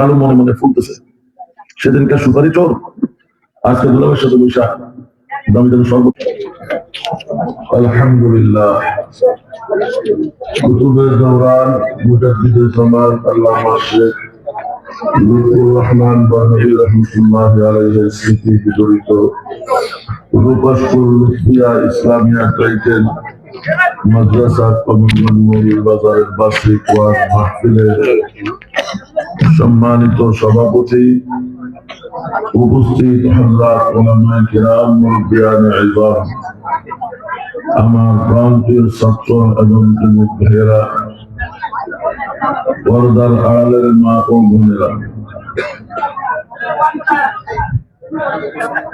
কারও মনে মনে ফুলতেছে। সেদিনকার সুপারি চোর আজকে দুলাভের সাথে বৈশা দামি দামি সর্ব আলহামদুলিল্লাহ। কুতুবের দৌরান মুজাদ্দিদুল জামান আল্লামা শেখ ইসলামিয়া মাদ্রাসা বাজারের বার্ষিক সম্মানিত সভাপতি উপস্থিত হজরত ওলামায়ে কিরাম মুরব্বিয়ান ইজাম আমার প্রান্তীয় ছাত্র এবং যুবক ভাইয়েরা পর্দার আড়ালের মা ও বোনেরা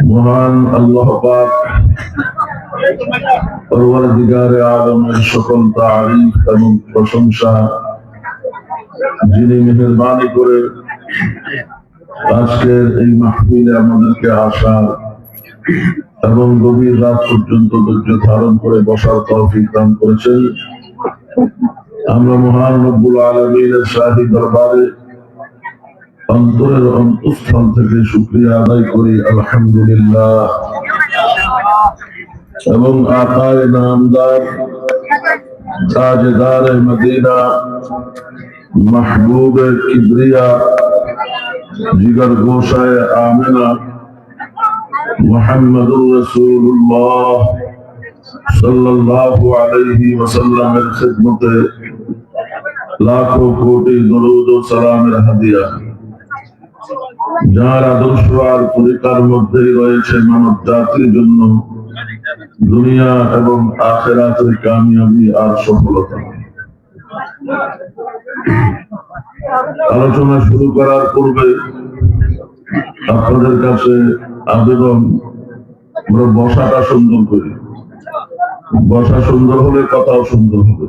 মহান আল্লাহ পাক পরওয়ারদিগারে আলমের সকল তারিফ এবং প্রশংসা যিনি মেহরবানি করে আজকের এই মাহফিলে আমাদেরকে আসা এবং গভীর রাত পর্যন্ত ধৈর্য ধারণ করে বসার তৌফিক দান করেছেন। আমরা মহান রব্বুল আলমীর শাহী দরবারে অন্তরের অন্তঃস্থল থেকে শুক্রিয়া আদায় করি, আলহামদুলিল্লাহ। এবং আকায় নামদার, তাজদার মদিনা মাহবুব কিবরিয়া, জিগর গোসায় আমেনা, মোহাম্মদুর রসুল্লাহ সাল্লাল্লাহু আলাইহি ওয়াসাল্লামের খিদমতে লাখো কোটি দরুদ ও সালামের হাদিয়া। যার আদর্শ আর তরিকার মধ্যেই রয়েছে মানব জাতির জন্য দুনিয়া এবং আখেরাতের কামিয়াবি আর সফলতা। আলোচনা শুরু করার পূর্বে আপনাদের কাছে আবেদন আমরা বসাটা সুন্দর করি। বসা সুন্দর হলে কথাও সুন্দর হবে।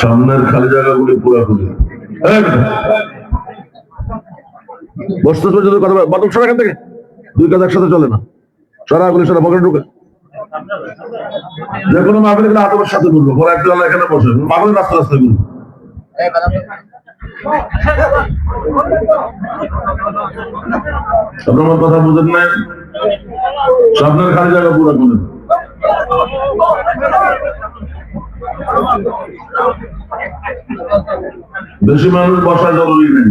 সামনের খালি জায়গাগুলি বেটা, বসতে পর্যন্ত কথা দুই কাজ একসাথে চলে না। সাথে বলব পরে এখানে বসে। মাহফিলে রাস্তা রাস্তায় বলব আপনার কথা বুঝেন নাই? সামনের খালি জায়গা পুরো করে বেশি মানুষ বসা জরুরি নেই।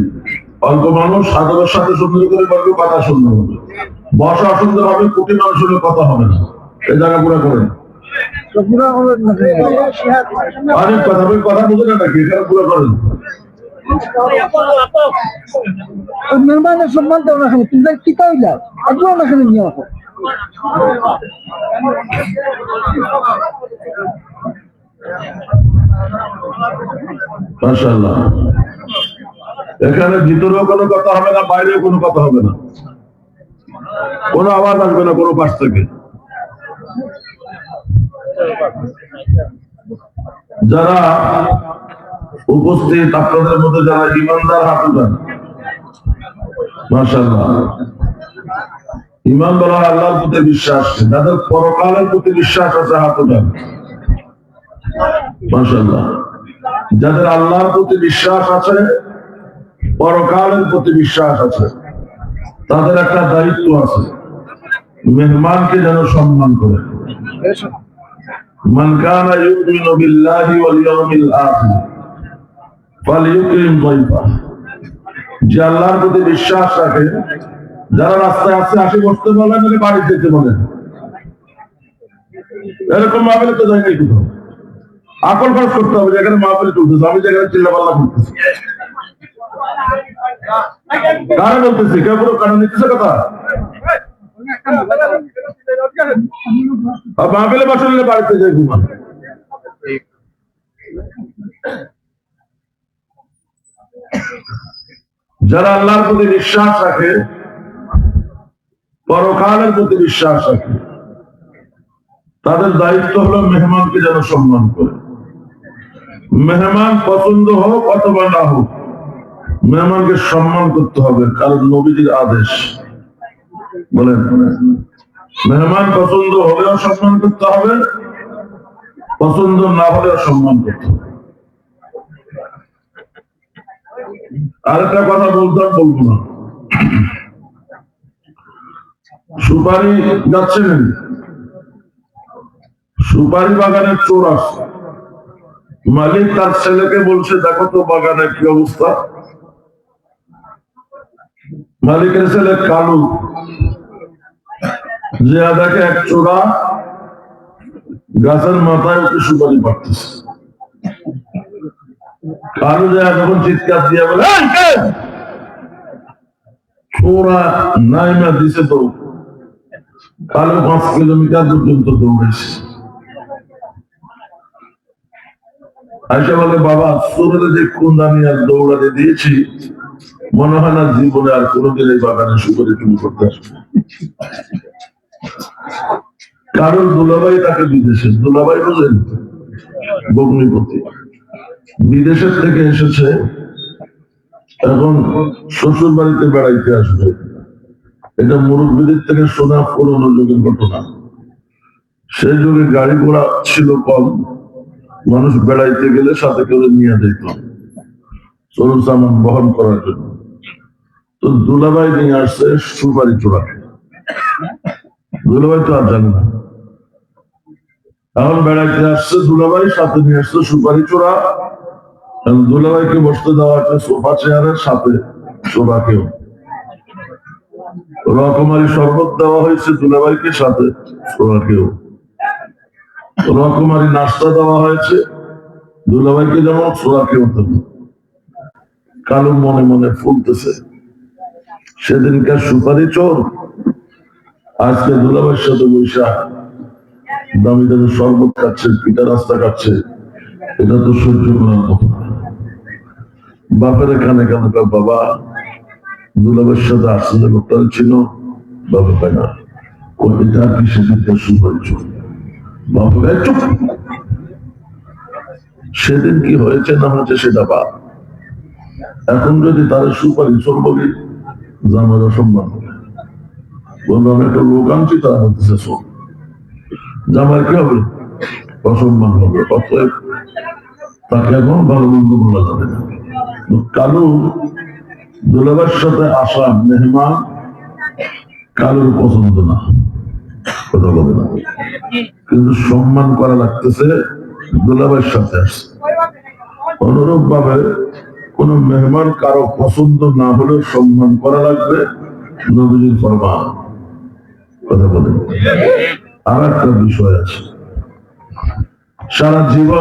অল্প মানুষ সাধারণের সাথে সুন্দর করে বলবে কথা সুন্দর হবে বসা অসুন্দর হবে কোটি মানুষ হলে কথা হবে না। এই জায়গা পুরো করেন অনেক কথা বলি, কথা বুঝে না নাকি? এখানে পুরো করেন। মেহমানের সম্মান দেওয়া না তুমি কি পাইলা আজও না খালি নিয়ে এখানে ভিতরেও কোনো কথা হবে না, বাইরেও কোনো কথা হবে না। কোনো আওয়াজ আসবে না কোনো পাশ থেকে। যারা উপস্থিত, আপনাদের মধ্যে যারা ইমানদার হাত উঠান ইমান বলা আল্লাহর প্রতি বিশ্বাস, যাদের পরকালের প্রতি বিশ্বাস আছে হাত উঠান যাদের আল্লাহর প্রতি বিশ্বাস আছে, পরকালের প্রতি বিশ্বাস আছে, তাদের একটা দায়িত্ব আছে, মেহমানকে যেন সম্মান করে। من كان يؤمن بالله واليوم الآخر فليكرم ضيفه যে আল্লাহর প্রতি বিশ্বাস রাখে যারা রাস্তায় আসছে আসে বসতে বলে নাকি বাড়ি যেতে বলেন এরকম মাহফিলে তো যাই নাই কোথাও আকল খরচ করতে হবে যেখানে মাহফিলে চলতেছে আমি যেখানে চিল্লা পাল্লা করতেছি কারা বলতেছি কেউ কোনো কারণ নিতেছে কথা আর মাহফিলে বসলে বাড়িতে যাই ঘুমান যারা আল্লাহর প্রতি বিশ্বাস রাখে পরকালের প্রতি বিশ্বাস রাখে, তাদের দায়িত্ব হলো মেহমানকে যেন সম্মান করে। মেহমান পছন্দ হোক অথবা না হোক, মেহমানকে সম্মান করতে হবে, কারণ নবীজির আদেশ। বলেন। মেহমান পছন্দ হলেও সম্মান করতে হবে, পছন্দ না হলেও সম্মান করতে হবে। আরেকটা কথা বলতাম বলব না। সুপারি যাচ্ছিলেন সুপারি বাগানের চোর আসছে মালিক তার ছেলেকে বলছে, দেখো তো বাগানের কি অবস্থা? মালিকের ছেলে কালু। যে দেখে এক চোরা গাছের মাথায় উঠে সুপারি পাঠতেছে কালু যায় যখন চিৎকার দিয়ে বলে? চোরা নাইমা দিছে তো। কালু পাঁচ কিলোমিটার পর্যন্ত দৌড়েছে। আইসা বলে, বাবা চোরের যে কুন্দানি আর দৌড়াতে দিয়েছি, মনে হয় না জীবনে আর কোনোদিন এই বাগানে সুপারি তুমি করতে আসবে। কারণ দুলাভাই তাকে বিদেশে, দুলাভাই বুঝেন বগ্নিপতি বিদেশের থেকে এসেছে, এখন শ্বশুর বাড়িতে বেড়াইতে আসবে। এটা মুরব্বীদের থেকে শোনা পুরোনো যুগের ঘটনা। সেই যুগে গাড়ি ঘোড়া ছিল কম, মানুষ বেড়াইতে গেলে সাথে করে নিয়ে যেত। চরু সামান বহন করার জন্য। তো দুলাভাই নিয়ে আসছে সুপারি চোরাকে দুলাভাই তো আর জানে না। এখন বেড়াইতে আসছে, দুলাভাই সাথে নিয়ে আসছে সুপারি চোরা এখন দুলাভাইকে বসতে দেওয়া হচ্ছে সোফা চেয়ারের সাথে চোরাকেও রকমারি শরবত দেওয়া হয়েছে দুলাভাইকে সাথে চোরাকেও রকমারি নাস্তা দেওয়া হয়েছে, দুলাভাইকে যেমন চোরাকেও তেমন। কালো মনে মনে ফুলতেছে। সেদিনকার সুপারি চোর আজকে দুলাভাইয়ের সাথে বৈশা দামি দামি শরবত খাচ্ছে, পিঠা রাস্তা খাচ্ছে, এটা তো সহ্য করার না। বাপের কানে কানে বাবা, দুলাভাইয়ের সাথে আসলে লোকটা ছিল, বাবা পায় না। কি চুপ। সেদিন কি হয়েছে না হয়েছে সেটা বাপ এখন যদি তার সুপারি চোর বলি জামার অসম্মান একটা তারা বলতেছে চোর জামাই কি হবে অসম্মান হবে, অতএব তাকে এখন ভালো মন্দ বলা যাবে না। কালু দুলাবার সাথে আসা মেহমান কালুর পছন্দ না, কথা বলে না। কিন্তু সম্মান করা লাগতেছে দুলাবার সাথে আসছে অনুরূপ ভাবে কোন মেহমান কারও পছন্দ না হলে সম্মান করা লাগবে, নবীজির ফরমান। কথা বলেন। আর একটা বিষয় আছে। সারা জীবন